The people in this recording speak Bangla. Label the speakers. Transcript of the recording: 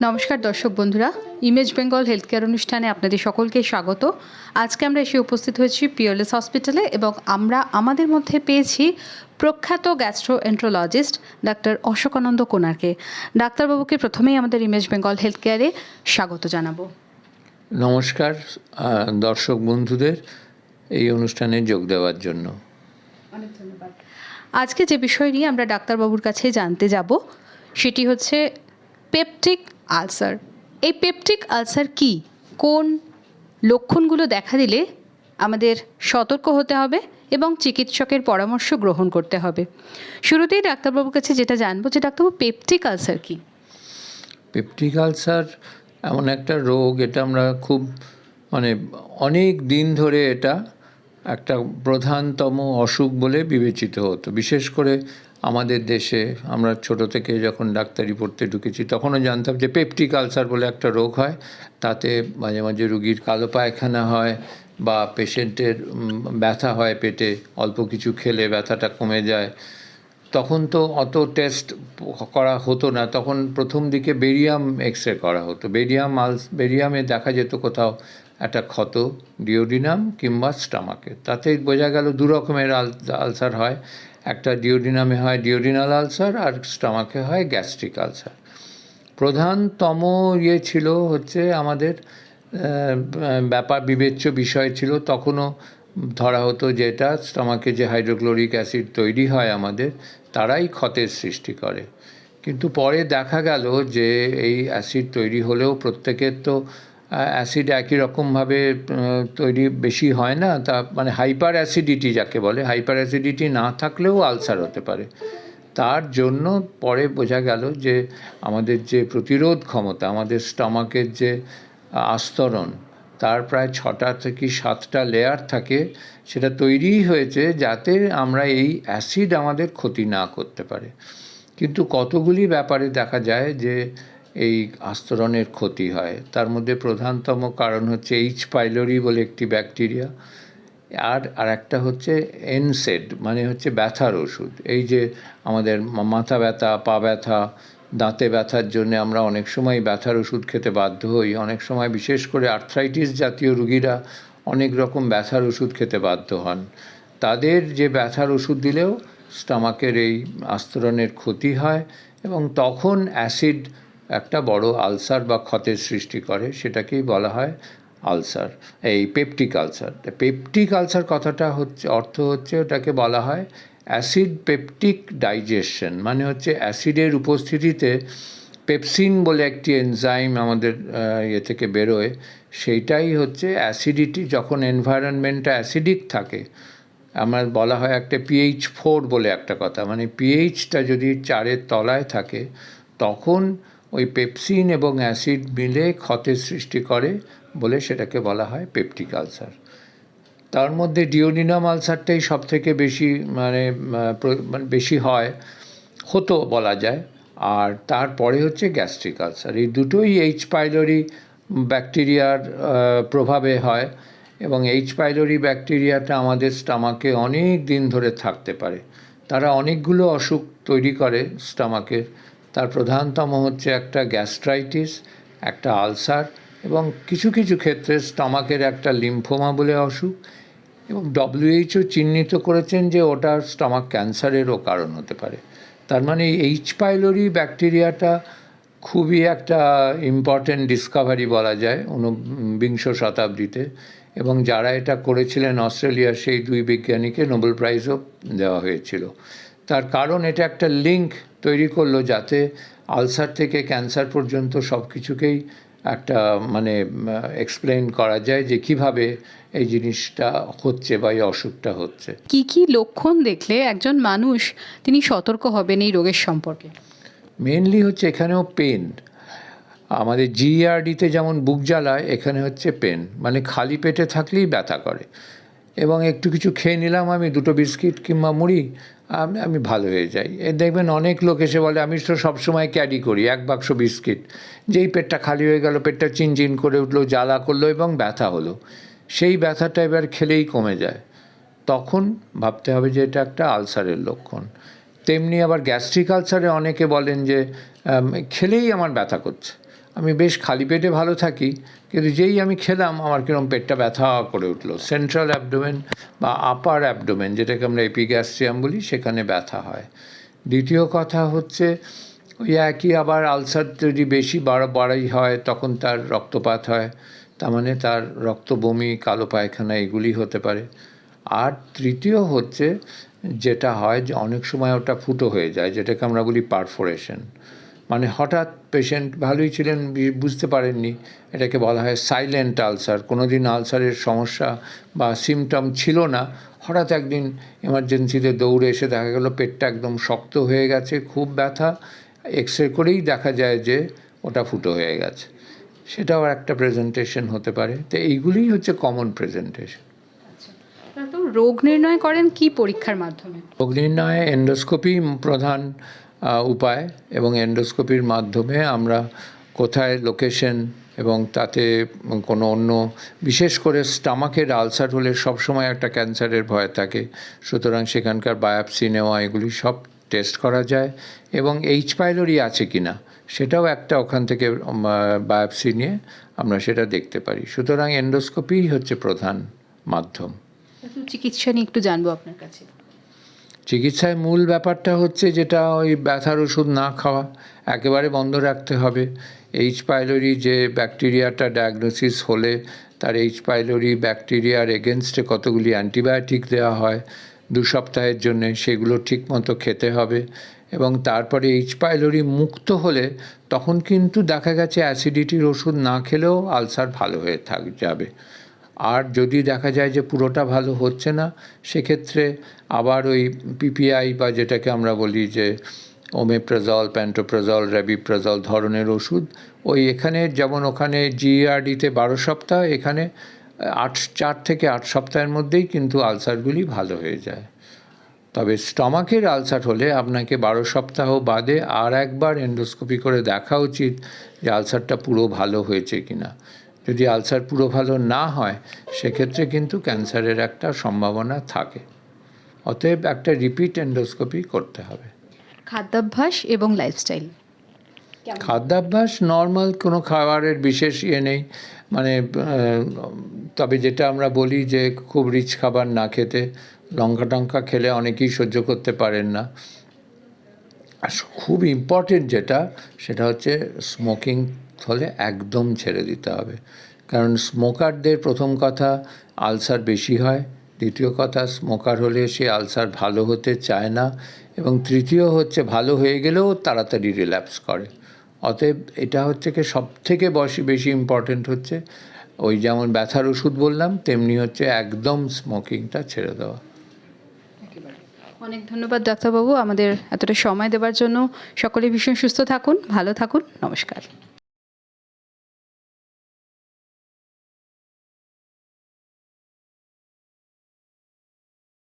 Speaker 1: নমস্কার দর্শক বন্ধুরা ইমেজ বেঙ্গল হেলথ কেয়ার অনুষ্ঠানে আপনাদের সকলকে স্বাগত। আজকে আমরা এসে উপস্থিত হয়েছি পিওরলেস হসপিটালে এবং আমরা আমাদের মধ্যে পেয়েছি প্রখ্যাত গ্যাস্ট্রো এন্ট্রোলজিস্ট ডাক্তার অশোকানন্দ কোনারকে ডাক্তারবাবুকে প্রথমেই আমাদের ইমেজ বেঙ্গল হেলথ কেয়ারে স্বাগত জানাব।
Speaker 2: নমস্কার দর্শক বন্ধুদের এই অনুষ্ঠানে যোগ দেওয়ার জন্য।
Speaker 1: অনেক ধন্যবাদ। আজকে যে বিষয় নিয়ে আমরা ডাক্তারবাবুর কাছে জানতে যাব সেটি হচ্ছে পেপটিক আলসার। এই পেপটিক আলসার কি? কোন লক্ষণগুলো দেখা দিলে আমাদের সতর্ক হতে হবে এবং চিকিৎসকের পরামর্শ গ্রহণ করতে হবে? শুরুতেই ডাক্তারবাবুর কাছে যেটা জানব যে ডাক্তারবাবু, পেপটিক আলসার কি?
Speaker 2: পেপটিক আলসার এমন একটা রোগ, এটা আমরা খুব মানে অনেক দিন ধরে এটা একটা প্রধানতম অসুখ বলে বিবেচিত হতো। বিশেষ করে আমাদের দেশে আমরা ছোট থেকে যখন ডাক্তারি পড়তে ঢুকেছি, তখনও জানতাম যে পেপটিক আলসার বলে একটা রোগ হয়। তাতে মাঝে মাঝে রুগীর কালো পায়খানা হয় বা পেশেন্টের ব্যথা হয় পেটে, অল্প কিছু খেলে ব্যথাটা কমে যায়। তখন তো অত টেস্ট করা হতো না। তখন প্রথম দিকে বেরিয়াম এক্স রে করা হতো। বেরিয়াম আলস বেরিয়ামে দেখা যেত কোথাও একটা ক্ষত, ডিওডিনাম কিংবা স্টামাকে। তাতে বোঝা গেল দু রকমের আল, আলসার হয়। একটা ডিওডিনামে হয় ডিওডিনাল আলসার আর স্টামাকে হয় গ্যাস্ট্রিক আলসার প্রধানতম ইয়ে ছিল হচ্ছে আমাদের ব্যাপার বিবেচ্য বিষয় ছিল, তখনও ধরা হতো যেটা স্টমাকে যে হাইড্রোক্লোরিক অ্যাসিড তৈরি হয় আমাদের, তারাই ক্ষতের সৃষ্টি করে। কিন্তু পরে দেখা গেল যে এই অ্যাসিড তৈরি হলেও প্রত্যেকের তো অ্যাসিড একই রকমভাবে তৈরি বেশি হয় না। তা মানে হাইপার অ্যাসিডিটি যাকে বলে, হাইপার অ্যাসিডিটি না থাকলেও আলসার হতে পারে। তার জন্য পরে বোঝা গেল যে আমাদের যে প্রতিরোধ ক্ষমতা, আমাদের স্টমাকের যে আস্তরণ, তার প্রায় ছটা থেকে সাতটা লেয়ার থাকে। সেটা তৈরিই হয়েছে যাতে আমরা এই অ্যাসিড আমাদের ক্ষতি না করতে পারে। কিন্তু কতগুলি ব্যাপারে দেখা যায় যে এই আস্তরণের ক্ষতি হয়। তার মধ্যে প্রধানতম কারণ হচ্ছে এইচ পাইলোরি বলে একটি ব্যাকটেরিয়া আর আর একটা হচ্ছে এনসেড মানে হচ্ছে ব্যথার ওষুধ। এই যে আমাদের মাথা ব্যথা, পা ব্যথা, দাঁতে ব্যথার জন্য আমরা অনেক সময় ব্যথার ওষুধ খেতে বাধ্য হই। অনেক সময় বিশেষ করে আর্থ্রাইটিস জাতীয় রুগীরা অনেক রকম ব্যথার ওষুধ খেতে বাধ্য হন। তাদের যে ব্যথার ওষুধ দিলেও স্টামাকের এই আস্তরণের ক্ষতি হয় এবং তখন অ্যাসিড একটা বড় আলসার বা ক্ষতের সৃষ্টি করে, সেটাকেই বলা হয় আলসার, এই পেপটিক আলসার। পেপটিক আলসার কথাটা হচ্ছে, অর্থ হচ্ছে ওটাকে বলা হয় অ্যাসিড পেপটিক ডাইজেশন মানে হচ্ছে অ্যাসিডের উপস্থিতিতে পেপসিন বলে একটি এনজাইম আমাদের ইয়ে থেকে বেরোয়, সেইটাই হচ্ছে অ্যাসিডিটি। যখন এনভায়রনমেন্টটা অ্যাসিডিক থাকে, আমার বলা হয় একটা পিএইচ ফোর বলে একটা কথা মানে পিএইচটা যদি চারের তলায় থাকে, তখন ওই পেপসিন এবং অ্যাসিড মিলে ক্ষতের সৃষ্টি করে বলে সেটাকে বলা হয় পেপটিক আলসার। তার মধ্যে ডিওডিনাম আলসারটাই সব থেকে বেশি মানে মানে বেশি হয়, হতো বলা যায়, আর তারপরে হচ্ছে গ্যাস্ট্রিক আলসার। এই দুটোই এইচ পাইলরি ব্যাকটেরিয়ার প্রভাবে হয় এবং এইচ পাইলরি ব্যাকটেরিয়াটা আমাদের স্টামাকে অনেক দিন ধরে থাকতে পারে। তারা অনেকগুলো অসুখ তৈরি করে স্টামাকের তার প্রধানতম হচ্ছে একটা গ্যাস্ট্রাইটিস, একটা আলসার এবং কিছু কিছু ক্ষেত্রে স্টমাকের একটা লিম্ফোমা বলে অসুখ এবং ডব্লিউএইচও চিহ্নিত করেছেন যে ওটা স্টমাক ক্যান্সারেরও কারণ হতে পারে। তার মানে এইচ পাইলোরি ব্যাকটেরিয়াটা খুবই একটা ইম্পর্ট্যান্ট ডিসকাভারি বলা যায় ঊনবিংশ শতাব্দীতে এবং যারা এটা করেছিলেন অস্ট্রেলিয়ার সেই দুই বিজ্ঞানীকে নোবেল প্রাইজও দেওয়া হয়েছিল। তার কারণ এটা একটা লিঙ্ক তৈরি করল যাতে আলসার থেকে ক্যান্সার পর্যন্ত সব কিছুকেই একটা মানে এক্সপ্লেন করা যায় যে কীভাবে এই জিনিসটা হচ্ছে বা এই অসুখটা হচ্ছে।
Speaker 1: কি কি লক্ষণ দেখলে একজন মানুষ তিনি সতর্ক হবেন এই রোগের সম্পর্কে?
Speaker 2: মেনলি হচ্ছে এখানেও পেন আমাদের জিআরডিতে যেমন বুক জ্বালায় এখানে হচ্ছে পেন মানে খালি পেটে থাকলেই ব্যথা করে। এবং একটু কিছু খেয়ে নিলাম আমি দুটো বিস্কিট কিংবা মুড়ি আমি আমি ভালো হয়ে যাই। এ দেখবেন অনেক লোক এসে বলে, আমি তো সবসময় ক্যারি করি, এক বাক্স বিস্কিট। যেই পেটটা খালি হয়ে গেল, পেটটা চিনচিন করে উঠল, জ্বালা করল এবং ব্যথা হলো। সেই ব্যথাটা এবার খেলেই কমে যায়। তখন ভাবতে হবে যে, এটা একটা আলসারের লক্ষণ। তেমনি আবার গ্যাস্ট্রিক আলসারে অনেকে বলেন যে খেলেই আমার ব্যথা করছে। আমি বেশ খালি পেটে ভালো থাকি, কিন্তু যেই আমি খেলাম, আমার কিরম পেটটা ব্যথা করে উঠল। সেন্ট্রাল অ্যাবডোমেন বা আপার অ্যাবডোমেন যেটাকে আমরা এপিগ্যাস্ট্রিয়াম বলি, সেখানে ব্যথা হয়। দ্বিতীয় কথা হচ্ছে, ওই একই আবার আলসার যদি বেশি বাড়া বাড়াই হয়, তখন তার রক্তপাত হয়। তার মানে তার রক্ত বমি কালো পায়খানা, এগুলি হতে পারে। আর তৃতীয় হচ্ছে, যেটা হয় যে অনেক সময় ওটা ফুটো হয়ে যায়, যেটাকে আমরা বলি পারফোরেশন মানে হঠাৎ পেশেন্ট ভালোই ছিলেন বুঝতে পারেননি। এটাকে বলা হয় সাইলেন্ট আলসার কোনো দিন আলসারের সমস্যা বা সিমটম ছিল না। হঠাৎ একদিন এমার্জেন্সিতে দৌড়ে এসে দেখা গেল পেটটা একদম শক্ত হয়ে গেছে খুব ব্যথা। এক্স রে করেই দেখা যায় যে ওটা ফুটো হয়ে গেছে। সেটাও একটা প্রেজেন্টেশন হতে পারে। তো এইগুলিই হচ্ছে কমন প্রেজেন্টেশন
Speaker 1: রোগ নির্ণয় করেন কি পরীক্ষার মাধ্যমে?
Speaker 2: রোগ নির্ণয়ে এন্ডোস্কোপি প্রধান। উপায় এবং এন্ডোস্কোপির মাধ্যমে আমরা কোথায় লোকেশন এবং তাতে কোনো অন্য, বিশেষ করে স্টামাকের আলসার হলে সবসময় একটা ক্যান্সারের ভয় থাকে। সুতরাং সেখানকার বায়োপসি নেওয়া, এগুলি সব টেস্ট করা যায়। এবং এইচ পাইলোরি আছে কি না সেটাও একটা ওখান থেকে বায়োপসি নিয়ে আমরা সেটা দেখতে পারি। সুতরাং এন্ডোস্কোপিই হচ্ছে প্রধান মাধ্যম।
Speaker 1: চিকিৎসা নিয়ে একটু জানব আপনার কাছে।
Speaker 2: চিকিৎসায় মূল ব্যাপারটা হচ্ছে যেটা ওই ব্যথার ওষুধ না খাওয়া, একেবারে বন্ধ রাখতে হবে। এইচ পাইলোরি যে ব্যাকটেরিয়াটা ডায়াগনোসিস হলে তার এইচ পাইলোরি ব্যাকটেরিয়ার এগেনস্টে কতগুলি অ্যান্টিবায়োটিক দেওয়া হয় দু সপ্তাহের জন্য, সেগুলো ঠিকমতো খেতে হবে এবং তারপরে এইচ পাইলোরি মুক্ত হলে তখন কিন্তু দেখা গেছে অ্যাসিডিটির ওষুধ না খেলেও আলসার ভালো হয়ে থাক, যাবে। আর যদি দেখা যায় যে পুরোটা ভালো হচ্ছে না, সেক্ষেত্রে আবার ওই পিপিআই বা যেটাকে আমরা বলি যে ওমেপ্রাজল প্যান্টোপ্রাজল র্যাবিপ্রাজল ধরনের ওষুধ, ওই এখানে যেমন ওখানে জিআরডিতে বারো সপ্তাহ, এখানে আট, চার থেকে আট সপ্তাহের মধ্যেই কিন্তু আলসারগুলি ভালো হয়ে যায়। তবে স্টমাকের আলসার হলে আপনাকে বারো সপ্তাহ বাদে আর একবার এন্ডোস্কোপি করে দেখা উচিত যে আলসারটা পুরো ভালো হয়েছে কিনা। যদি আলসার পুরো ভালো না হয় সেক্ষেত্রে কিন্তু ক্যান্সারের একটা সম্ভাবনা থাকে। অতএব একটা রিপিট এন্ডোস্কোপি করতে হবে।
Speaker 1: খাদ্যাভ্যাস এবং লাইফস্টাইল।
Speaker 2: খাদ্যাভ্যাস নর্মাল কোনো খাবারের বিশেষ ইয়ে নেই। মানে তবে যেটা আমরা বলি যে খুব রিচ খাবার না খেতে লঙ্কা টঙ্কা খেলে অনেকেই সহ্য করতে পারেন না। আর খুব ইম্পর্টেন্ট যেটা সেটা হচ্ছে স্মোকিং হলে একদম ছেড়ে দিতে হবে। কারণ স্মোকারদের প্রথম কথা আলসার বেশি হয়। দ্বিতীয় কথা স্মোকার হলে সে আলসার ভালো হতে চায় না এবং তৃতীয় হচ্ছে ভালো হয়ে গেলেও তাড়াতাড়ি রিল্যাপস করে। অতএব এটা হচ্ছে কি সব থেকে বসি, বেশি ইম্পর্টেন্ট হচ্ছে। ওই যেমন ব্যথার ওষুধ বললাম, তেমনি হচ্ছে একদম স্মোকিংটা ছেড়ে দেওয়া।
Speaker 1: অনেক ধন্যবাদ ডাক্তারবাবু আমাদের এতটা সময় দেওয়ার জন্য। সকলে ভীষণ সুস্থ থাকুন, ভালো থাকুন, নমস্কার।